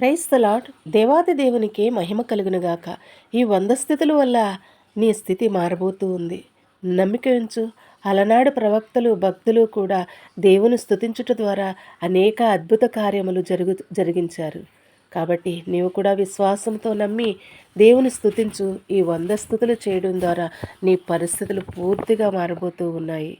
క్రైస్తలాడ్ దేవాది దేవునికి మహిమ కలుగునుగాక ఈ వంద స్థితుల వల్ల నీ స్థితి మారబోతూ ఉంది. నమ్మిక ఉంచు. అలనాడు ప్రవక్తలు భక్తులు కూడా దేవుని స్థుతించుట ద్వారా అనేక అద్భుత కార్యములు జరుగు జరిగించారు. కాబట్టి నీవు కూడా విశ్వాసంతో నమ్మి దేవుని స్థుతించు ఈ వంద స్థుతులు చేయడం ద్వారా నీ పరిస్థితులు పూర్తిగా మారబోతూ ఉన్నాయి.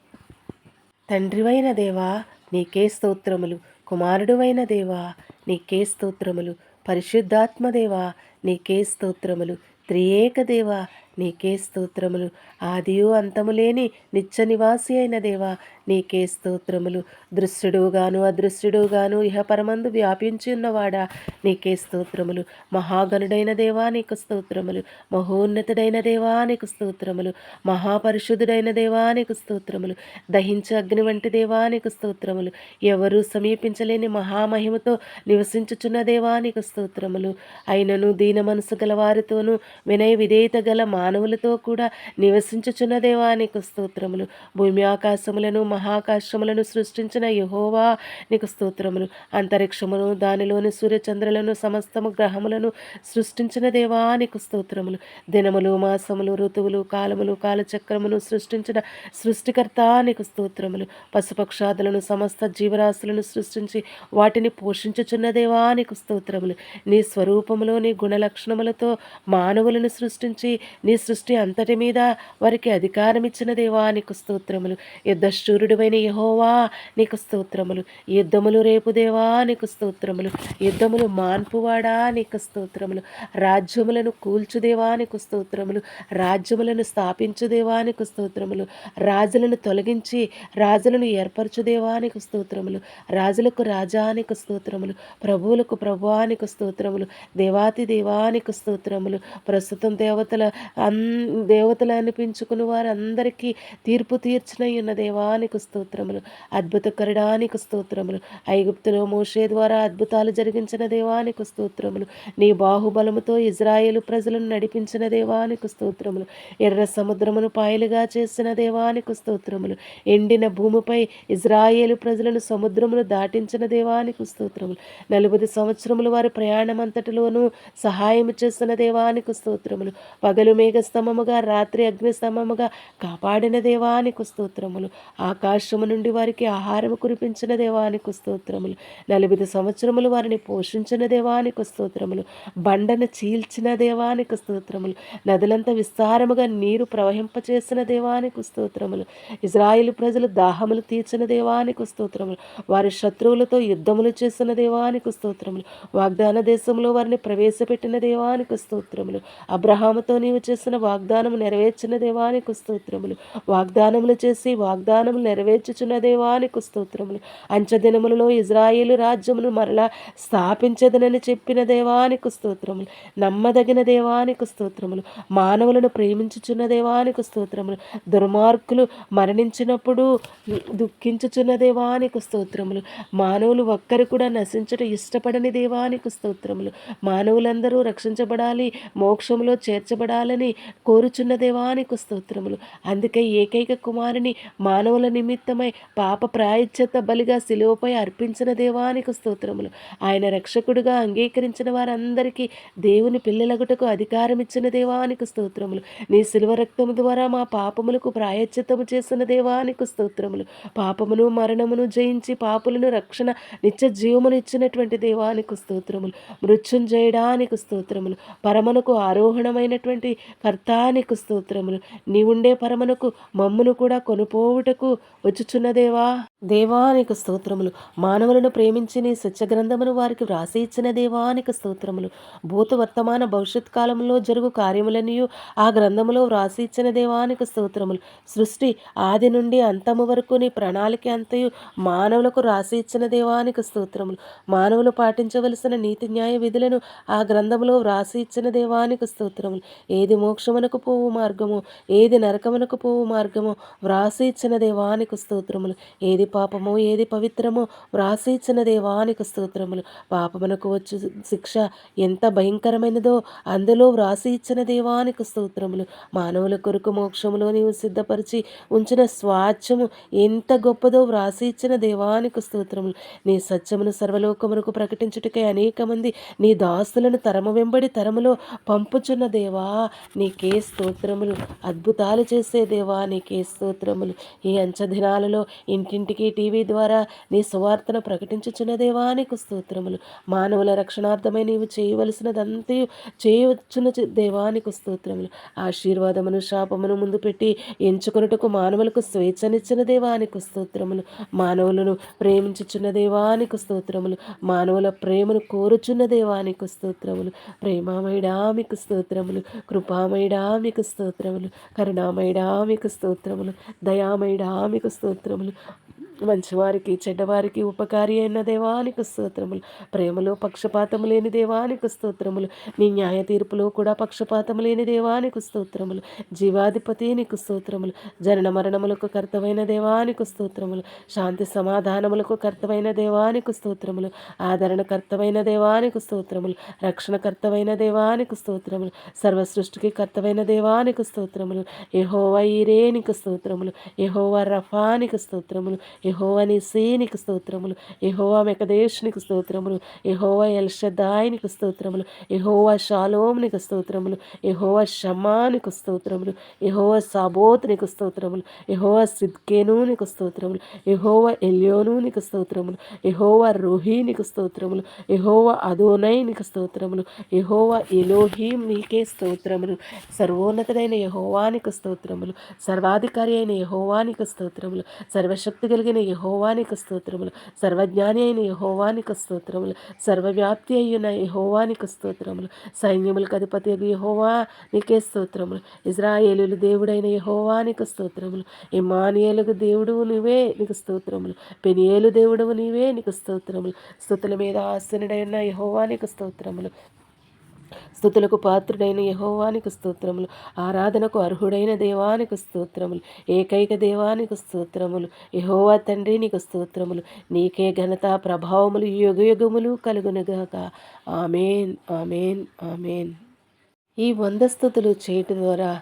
తండ్రివైన దేవా నీకే స్తోత్రములు. కుమారుడువైన దేవా నీకే స్తోత్రములు. పరిశుద్ధాత్మదేవా నీకే స్తోత్రములు. త్రియేకదేవా నీకే స్తోత్రములు. ఆదియు అంతము లేని నిత్య నివాసి అయిన దేవా నీకే స్తోత్రములు. దృశ్యుడుగాను అదృశ్యుడుగాను ఇహపరమందు వ్యాపించి ఉన్నవాడా నీకే స్తోత్రములు. మహాగణుడైన దేవా నీకు స్తోత్రములు. మహోన్నతుడైన దేవా నీకు స్తోత్రములు. మహాపరిశుద్ధుడైన దేవా నీకు స్తోత్రములు. దహించ అగ్ని వంటి దేవా నీకు స్తోత్రములు. ఎవరు సమీపించలేని మహామహిమతో నివసించుచున్న దేవా నీకు స్తోత్రములు. అయినను దీన మనసు గల వారితోనూ వినయ విధేయత గల మా మానవులతో కూడా నివసించుచున్న దేవానికి నీకు స్తోత్రములు. భూమి ఆకాశములను మహాకాశములను సృష్టించిన యహోవా నీకు స్తోత్రములు. అంతరిక్షమును దానిలోని సూర్యచంద్రులను సమస్తము గ్రహములను సృష్టించిన దేవా నీకు స్తోత్రములు. దినములు మాసములు ఋతువులు కాలములు కాలచక్రమును సృష్టించిన సృష్టికర్త నీకు స్తోత్రములు. పశుపక్షాదులను సమస్త జీవరాశులను సృష్టించి వాటిని పోషించుచున్న దేవా నీకు స్తోత్రములు. నీ స్వరూపములో నీ గుణలక్షణములతో మానవులను సృష్టించి నీ సృష్టి అంతటి మీద వారికి అధికారం ఇచ్చిన దేవా నీకు స్తోత్రములు యుద్ధశూరుడువైన యహోవా నీకు స్తోత్రములు యుద్ధములు రేపు దేవా నీకు స్తోత్రములు యుద్ధములు మాన్పువాడా నీకు స్తోత్రములు రాజ్యములను కూల్చుదేవా నీకు స్తోత్రములు రాజ్యములను స్థాపించు దేవానికి స్తోత్రములు రాజులను తొలగించి రాజులను ఏర్పరచుదేవా నీకు స్తోత్రములు రాజులకు రాజానికి స్తోత్రములు ప్రభువులకు ప్రభువానికి స్తోత్రములు దేవాతి దేవానికి స్తోత్రములు ప్రస్తుతం దేవతల అన్ దేవతలు అనిపించుకుని వారందరికీ తీర్పు తీర్చినయ్యున్న ఉన్న దేవానికి స్తోత్రములు అద్భుతకరడానికి స్తోత్రములు. ఐగుప్తులో మోషే ద్వారా అద్భుతాలు జరిగించిన దేవానికి స్తోత్రములు. నీ బాహుబలముతో ఇజ్రాయేలు ప్రజలను నడిపించిన దేవానికి స్తోత్రములు. ఎర్ర సముద్రమును పాయలుగా చేసిన దేవానికి స్తోత్రములు. ఎండిన భూమిపై ఇజ్రాయేలు ప్రజలను సముద్రమును దాటించిన దేవానికి స్తోత్రములు. నలభై సంవత్సరములు వారి ప్రయాణమంతటిలోనూ సహాయం చేసిన దేవానికి స్తోత్రములు. పగలు మేఘస్తంభముగా రాత్రి అగ్నిస్తంభముగా కాపాడిన దేవానికి స్తోత్రములు. ఆకాశము నుండి వారికి ఆహారము కురిపించిన దేవానికి స్తోత్రములు. నలభై సంవత్సరములు వారిని పోషించిన దేవానికి స్తోత్రములు. బండను చీల్చిన దేవానికి స్తోత్రములు. నదులంతా విస్తారముగా నీరు ప్రవహింపచేసిన దేవానికి స్తోత్రములు. ఇజ్రాయిల్ ప్రజలు దాహములు తీర్చిన దేవానికి స్తోత్రములు. వారి శత్రువులతో యుద్ధములు చేసిన దేవానికి స్తోత్రములు. వాగ్దాన దేశంలో వారిని ప్రవేశపెట్టిన దేవానికి స్తోత్రములు. అబ్రహాముతో నీవు చేసిన వాగ్దానం నెరవేర్చిన దేవానికి స్తోత్రములు. వాగ్దానములు చేసి వాగ్దానములు నెరవేర్చుచున్న దేవానికి స్తోత్రములు. అంచదినములలో ఇజ్రాయేలు రాజ్యమును మరలా స్థాపించదనని చెప్పిన దేవానికి స్తోత్రములు. నమ్మదగిన దేవానికి స్తోత్రములు. మానవులను ప్రేమించుచున్న దేవానికి స్తోత్రములు. దుర్మార్గులు మరణించినప్పుడు దుఃఖించుచున్న దేవానికి స్తోత్రములు. మానవులు ఒక్కరు కూడా నశించట ఇష్టపడని దేవానికి స్తోత్రములు. మానవులందరూ రక్షించబడాలి మోక్షంలో చేర్చబడాలని కోరుచున్న దేవానికి స్తోత్రములు. అందుకే ఏకైక కుమారుని మానవుల నిమిత్తమై పాప ప్రాయశ్చత బలిగా శిలువపై అర్పించిన దేవానికి స్తోత్రములు. ఆయన రక్షకుడుగా అంగీకరించిన వారందరికీ దేవుని పిల్లలగుటకు అధికారం ఇచ్చిన దేవానికి స్తోత్రములు. నీ శిలువ రక్తము ద్వారా మా పాపములకు ప్రాయశ్చిత్తము చేసిన దేవానికి స్తోత్రములు. పాపమును మరణమును జయించి పాపులను రక్షణ నిత్య జీవమును ఇచ్చినటువంటి దేవానికి స్తోత్రములు. మృత్యుంజయడానికి స్తోత్రములు. పరమనకు ఆరోహణమైనటువంటి కర్తానికి స్తోత్రములు. నీవుండే పరమనకు మమ్మును కూడా కొనుపోవుటకు వచ్చుచున్నదేవా దేవానికి స్తోత్రములు. మానవులను ప్రేమించి నీ స్వచ్ఛగ్రంథమును వారికి వ్రాసి ఇచ్చిన దేవానికి స్తోత్రములు. భూత వర్తమాన భవిష్యత్ కాలంలో జరుగు కార్యములనియు ఆ గ్రంథములో వ్రాసి ఇచ్చిన దేవానికి స్తోత్రములు. సృష్టి ఆది నుండి అంతము వరకు నీ ప్రణాళిక అంతయు మానవులకు రాసి ఇచ్చిన దేవానికి స్తోత్రములు. మానవులు పాటించవలసిన నీతి న్యాయ విధులను ఆ గ్రంథములో వ్రాసి ఇచ్చిన దేవానికి స్తోత్రములు. ఏది మోక్షమునకు పోవు మార్గము ఏది నరకమునకు పోవు మార్గము వ్రాసి ఇచ్చిన దేవానికి స్తోత్రములు. ఏది పాపము ఏది పవిత్రమో వ్రాసి ఇచ్చిన దేవానికి స్తోత్రములు. పాపమునకు వచ్చు శిక్ష ఎంత భయంకరమైనదో అందులో వ్రాసి ఇచ్చిన దేవానికి స్తోత్రములు. మానవుల కొరకు మోక్షములో నీవు సిద్ధపరిచి ఉంచిన స్వాచ్ఛము ఎంత గొప్పదో వ్రాసి ఇచ్చిన దేవానికి స్తోత్రములు. నీ సత్యమును సర్వలోకమునకు ప్రకటించుటకై అనేక మంది నీ దాస్తులను తరము వెంబడి తరములో పంపుచున్న దేవా నీకే స్తోత్రములు. అద్భుతాలు చేసే దేవా నీకే స్తోత్రములు. ఈ అంచ దినాలలో ఇంటింటికి టీవీ ద్వారా నీ సువార్తను ప్రకటించుచున్న దేవానికి స్తోత్రములు? మానవుల రక్షణార్థమై నీవు చేయవలసినదంతా చేయవచ్చున దేవానికి స్తోత్రములు. ఆశీర్వాదమును శాపమును ముందు పెట్టి ఎంచుకొనుటకు మానవులకు స్వేచ్ఛనిచ్చిన దేవానికి స్తోత్రములు. మానవులను ప్రేమించుచున్న దేవానికి స్తోత్రములు. మానవుల ప్రేమను కోరుచున్న దేవానికి స్తోత్రములు. ప్రేమామయుడా మీకు స్తోత్రములు. కృపామయుడా మీకు స్తోత్రములు. కరుణామయుడా మీకు స్తోత్రములు. దయామయుడా మీకు స్తోత్రములు. మంచివారికి చెడ్డవారికి ఉపకారి అయిన దేవానికి స్తోత్రములు. ప్రేమలో పక్షపాతము లేని దేవానికి స్తోత్రములు. నీ న్యాయ తీర్పులో కూడా పక్షపాతం లేని దేవానికి స్తోత్రములు. జీవాధిపతి నీకు స్తోత్రములు. జనన మరణములకు కర్తమైన దేవానికి స్తోత్రములు. శాంతి సమాధానములకు కర్తమైన దేవానికి స్తోత్రములు. ఆదరణ కర్తమైన దేవానికి స్తోత్రములు. రక్షణ కర్తమైన దేవానికి స్తోత్రములు. సర్వ సృష్టికి కర్తమైన దేవానికి స్తోత్రములు. యహోవ ఈరేనికి స్తోత్రములు. యహోవ రఫానికి స్తోత్రములు. యహోవని సీనికి స్తోత్రములు యహోవా మెకదేశ్నికి స్తోత్రములు యహోవా ఎల్షదాయినికి స్తోత్రములు యహోవా షాలోమ్నికి స్తోత్రములు యహోవా షమానికి స్తోత్రములు యహోవా సాబోత్నికి స్తోత్రములు యహోవా సిద్కేనునికి స్తోత్రములు యహోవా ఎల్యోనునికి స్తోత్రములు యహోవా రోహీనికి స్తోత్రములు యహోవా అదోనైనికి స్తోత్రములు యహోవా ఎలోహీం నీకే స్తోత్రములు సర్వోన్నతుడైన యహోవానికి స్తోత్రములు సర్వాధికారి అయిన యహోవానికి స్తోత్రములు సర్వశక్తి కలిగిన అయిన యహోవానికి స్తోత్రములు. సర్వజ్ఞాని అయిన యహోవానికి స్తోత్రములు. సర్వవ్యాప్తి అయిన యహోవానికి స్తోత్రములు. సైన్యములకు అధిపతి యహోవా నీకే స్తోత్రములు. ఇజ్రాయేలు దేవుడైన యహోవానికి స్తోత్రములు. ఇమానియలకు దేవుడు నీవే నీకు స్తోత్రములు. పెనియేలు దేవుడు నీవే నీకు స్తోత్రములు. స్థుతుల మీద ఆసనుడైన యహోవానికి స్తోత్రములు. స్థుతులకు పాత్రుడైన యహోవానికి స్తోత్రములు. ఆరాధనకు అర్హుడైన దేవానికి స్తోత్రములు. ఏకైక దేవానికి స్తోత్రములు. యహోవా తండ్రి నీకు స్తోత్రములు. నీకే ఘనత ప్రభావములు యుగయుగములు కలుగునుగాక. Amen amen amen. ఈ వంద స్థుతులు చేయటం ద్వారా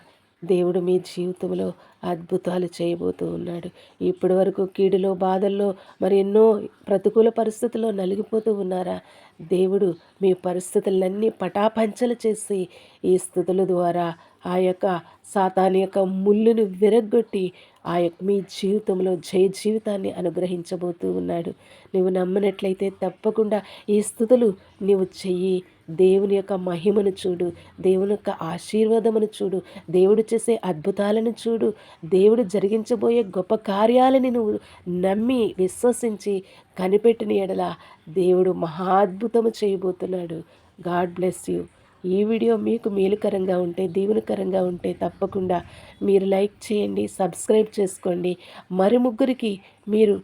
దేవుడు మీ జీవితంలో అద్భుతాలు చేయబోతూ ఉన్నాడు. ఇప్పటి వరకు కీడులో బాధల్లో మరి ఎన్నో ప్రతికూల పరిస్థితుల్లో నలిగిపోతూ ఉన్నారా? దేవుడు మీ పరిస్థితులన్నీ పటాపంచలు చేసి ఈ స్థుతుల ద్వారా ఆ యొక్క సాతాని యొక్క ముళ్ళును విరగ్గొట్టి ఆ యొక్క మీ జీవితంలో జయ జీవితాన్ని అనుగ్రహించబోతూ ఉన్నాడు. నువ్వు నమ్మినట్లయితే తప్పకుండా ఈ స్థుతులు నీవు చెయ్యి. దేవుని యొక్క మహిమను చూడు దేవుని యొక్క ఆశీర్వాదమును చూడు దేవుడు చేసే అద్భుతాలను చూడు దేవుడు జరిగించబోయే గొప్ప కార్యాలని నువ్వు నమ్మి విశ్వసించి కనిపెట్టిన ఎడల దేవుడు మహాద్భుతము చేయబోతున్నాడు. God bless you. ఈ వీడియో మీకు మేలుకరంగా ఉంటే దీవునికరంగా ఉంటే తప్పకుండా మీరు లైక్ చేయండి సబ్స్క్రైబ్ చేసుకోండి. మరి ముగ్గురికి మీరు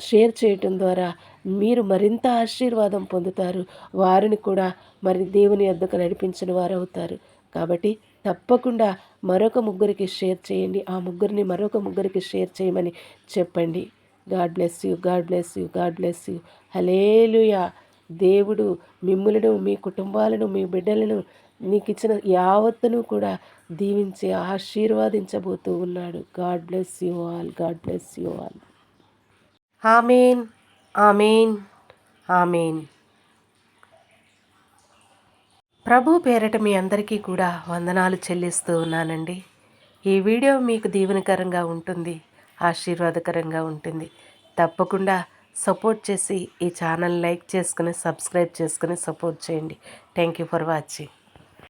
షేర్ చేయటం ద్వారా మీరు మరింత ఆశీర్వాదం పొందుతారు. వారిని కూడా మరి దేవుని వద్దకు నడిపించిన వారు అవుతారు కాబట్టి తప్పకుండా మరొక ముగ్గురికి షేర్ చేయండి. ఆ ముగ్గురిని మరొక ముగ్గురికి షేర్ చేయమని చెప్పండి. God bless you God bless you God bless you. Hallelujah దేవుడు మిమ్ములను మీ కుటుంబాలను మీ బిడ్డలను నీకు ఇచ్చిన యావత్తును కూడా దీవించి ఆశీర్వాదించబోతూ ఉన్నాడు. God bless you all God bless you all. Amen amen. Amen. ప్రభు పేరట మీ అందరికీ కూడా వందనాలు చెల్లిస్తూ ఉన్నానండి. ఈ వీడియో మీకు దీవెనకరంగా ఉంటుంది ఆశీర్వాదకరంగా ఉంటుంది. తప్పకుండా సపోర్ట్ చేసి ఈ ఛానల్ లైక్ చేసుకుని సబ్స్క్రైబ్ చేసుకుని సపోర్ట్ చేయండి. Thank you for watching.